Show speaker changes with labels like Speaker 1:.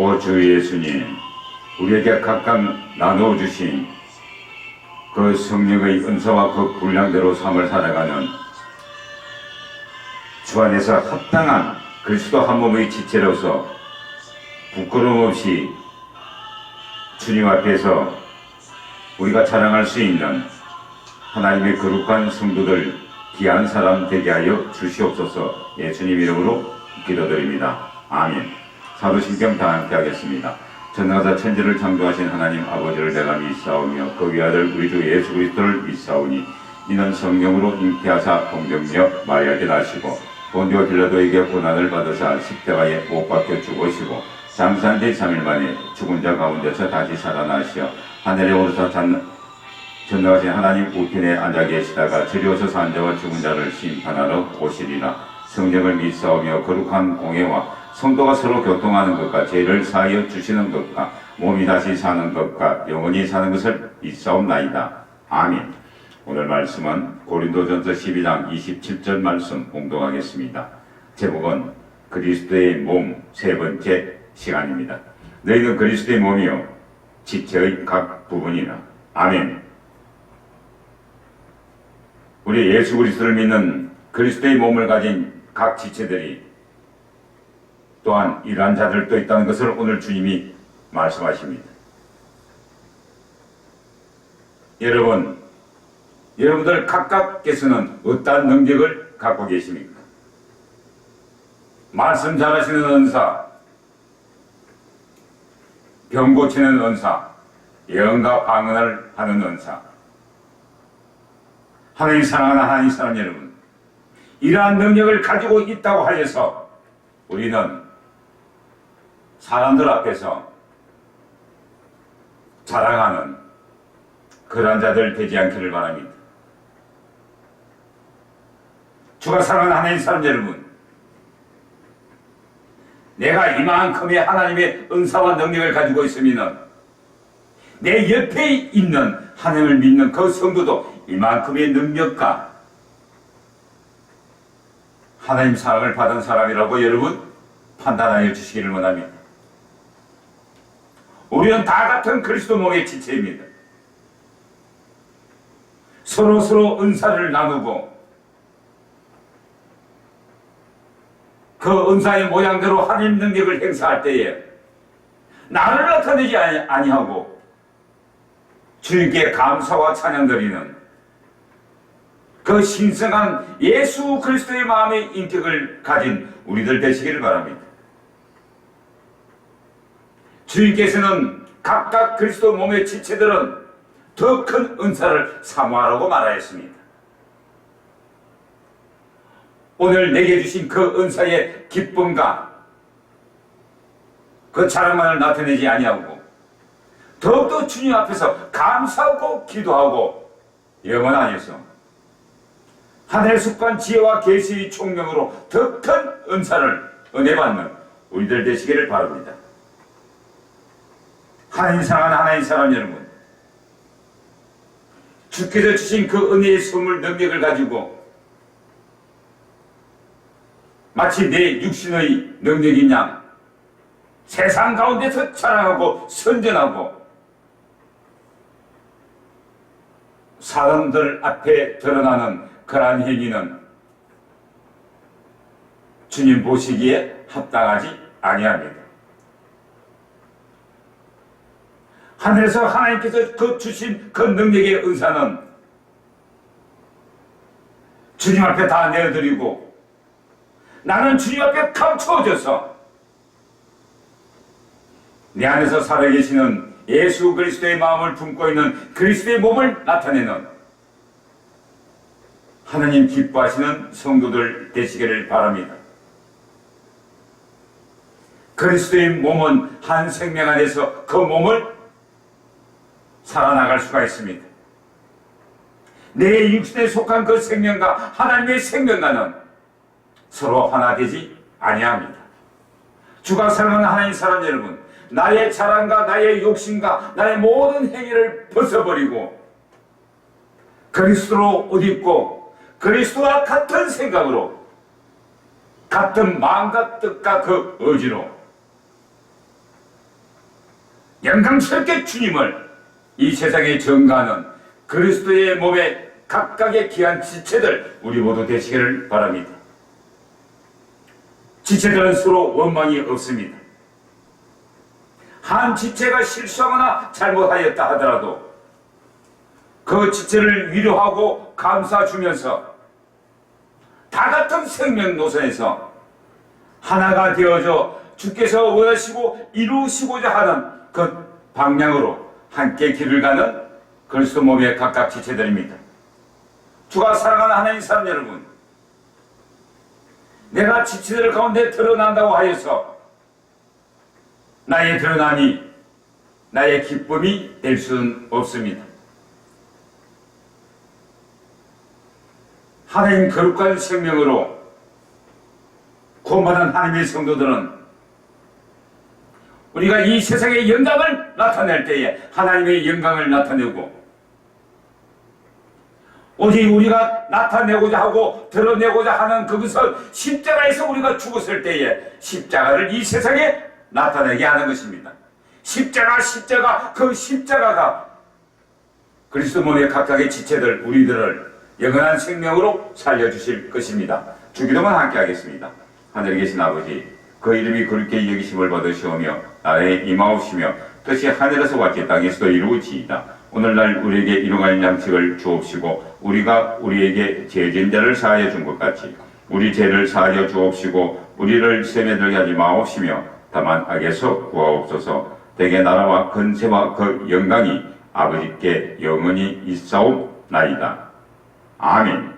Speaker 1: 오 주 예수님, 우리에게 각각 나누어 주신 그 성령의 은사와 그 분량대로 삶을 살아가는 주 안에서 합당한 그리스도 한 몸의 지체로서 부끄러움 없이 주님 앞에서 우리가 자랑할 수 있는 하나님의 거룩한 성도들 귀한 사람 되게 하여 주시옵소서 예수님 이름으로 기도드립니다. 아멘. 사도신경 다 함께 하겠습니다. 전능하사 천지를 창조하신 하나님 아버지를 내가 믿사오며 그 위아들 우리 주 예수 그리스도를 믿사오니 이는 성령으로 잉태하사 동정녀 마리아에게 나시고 본디오 빌라도에게 고난을 받으사 십자가에 못 박혀 죽으시고 지 3일 만에 죽은 자 가운데서 다시 살아나시어 하늘에 오르사 잔 전능하신 하나님 우편에 앉아 계시다가 저리오셔서 앉아와 죽은 자를 심판하러 오시리라 성령을 믿사오며 거룩한 공예와 성도가 서로 교통하는 것과 죄를 사하여 주시는 것과 몸이 다시 사는 것과 영원히 사는 것을 믿사옵나이다. 아멘. 오늘 말씀은 고린도전서 12장 27절 말씀 공동하겠습니다. 제목은 그리스도의 몸 세 번째 시간입니다. 너희는 그리스도의 몸이요 지체의 각 부분이라. 아멘. 우리 예수 그리스도를 믿는 그리스도의 몸을 가진 각 지체들이 또한 이러한 자들도 있다는 것을 오늘 주님이 말씀하십니다. 여러분, 여러분들 각각께서는 어떠한 능력을 갖고 계십니까? 말씀 잘하시는 은사, 병 고치는 은사, 예언과 방언을 하는 은사, 하나님 사랑하는 하나님 사람 여러분, 이러한 능력을 가지고 있다고 하여서 우리는 사람들 앞에서 자랑하는 그런 자들 되지 않기를 바랍니다. 주가 사랑하는 하나님 사람 여러분, 내가 이만큼의 하나님의 은사와 능력을 가지고 있으면 내 옆에 있는 하나님을 믿는 그 성도도 이만큼의 능력과 하나님 사랑을 받은 사람이라고 여러분 판단하여 주시기를 원합니다. 우리는 다 같은 그리스도 몸의 지체입니다. 서로 서로 은사를 나누고 그 은사의 모양대로 하나님 능력을 행사할 때에 나를 나타내지 아니- 아니하고 주님께 감사와 찬양 드리는 그 신성한 예수 그리스도의 마음의 인격을 가진 우리들 되시기를 바랍니다. 주님께서는 각각 그리스도 몸의 지체들은 더 큰 은사를 사모하라고 말하였습니다. 오늘 내게 주신 그 은사의 기쁨과 그 자랑만을 나타내지 아니하고 더욱더 주님 앞에서 감사하고 기도하고 영원하여서 하늘의 습관 지혜와 계시의 총명으로 더 큰 은사를 은혜 받는 우리들 되시기를 바랍니다. 하나님 사랑하는 하나님 사람 여러분 주께서 주신 그 은혜의 선물 능력을 가지고 마치 내 육신의 능력인 양 세상 가운데서 자랑하고 선전하고 사람들 앞에 드러나는 그러한 행위는 주님 보시기에 합당하지 아니합니다. 하늘에서 하나님께서 그 주신 그 능력의 은사는 주님 앞에 다 내어드리고 나는 주님 앞에 감추어져서 내 안에서 살아계시는 예수 그리스도의 마음을 품고 있는 그리스도의 몸을 나타내는 하나님 기뻐하시는 성도들 되시기를 바랍니다. 그리스도의 몸은 한 생명 안에서 그 몸을 살아나갈 수가 있습니다. 내 육신에 속한 그 생명과 하나님의 생명과는 서로 하나 되지 아니합니다. 주가 사랑하는 하나님 사람 여러분, 나의 자랑과 나의 욕심과 나의 모든 행위를 벗어버리고 그리스도로 옷 입고 그리스도와 같은 생각으로 같은 마음과 뜻과 그 의지로 영광스럽게 주님을 이 세상에 전가하는 그리스도의 몸에 각각의 귀한 지체들 우리 모두 되시기를 바랍니다. 지체들은 서로 원망이 없습니다. 한 지체가 실수하거나 잘못하였다 하더라도 그 지체를 위로하고 감싸 주면서 다 같은 생명 노선에서 하나가 되어져 주께서 원하시고 이루시고자 하는 그 방향으로 함께 길을 가는 그리스도 몸의 각각 지체들입니다. 주가 사랑하는 하나님 사람 여러분, 내가 지체들 가운데 드러난다고 하여서 나의 드러남이 나의 기쁨이 될 수는 없습니다. 하나님 거룩한 생명으로 구원받은 하나님의 성도들은 우리가 이 세상의 영광을 나타낼 때에 하나님의 영광을 나타내고 오직 우리가 나타내고자 하고 드러내고자 하는 그것을 십자가에서 우리가 죽었을 때에 십자가를 이 세상에 나타내게 하는 것입니다. 십자가, 십자가, 그 십자가가 그리스도 몸의 각각의 지체들, 우리들을 영원한 생명으로 살려주실 것입니다. 주기도만 함께 하겠습니다. 하늘에 계신 아버지, 그 이름이 그렇게 여기심을 받으시오며, 나라에 임하옵시며, 뜻이 하늘에서 같이 땅에서도 이루어지이다. 오늘날 우리에게 일용할 양식을 주옵시고, 우리가 우리에게 죄진 자를 사하여 준 것 같이, 우리 죄를 사하여 주옵시고, 우리를 세매 들게 하지 마옵시며, 다만 악에서 구하옵소서, 대개 나라와 근세와 그 영광이 아버지께 영원히 있사옵나이다. 아멘.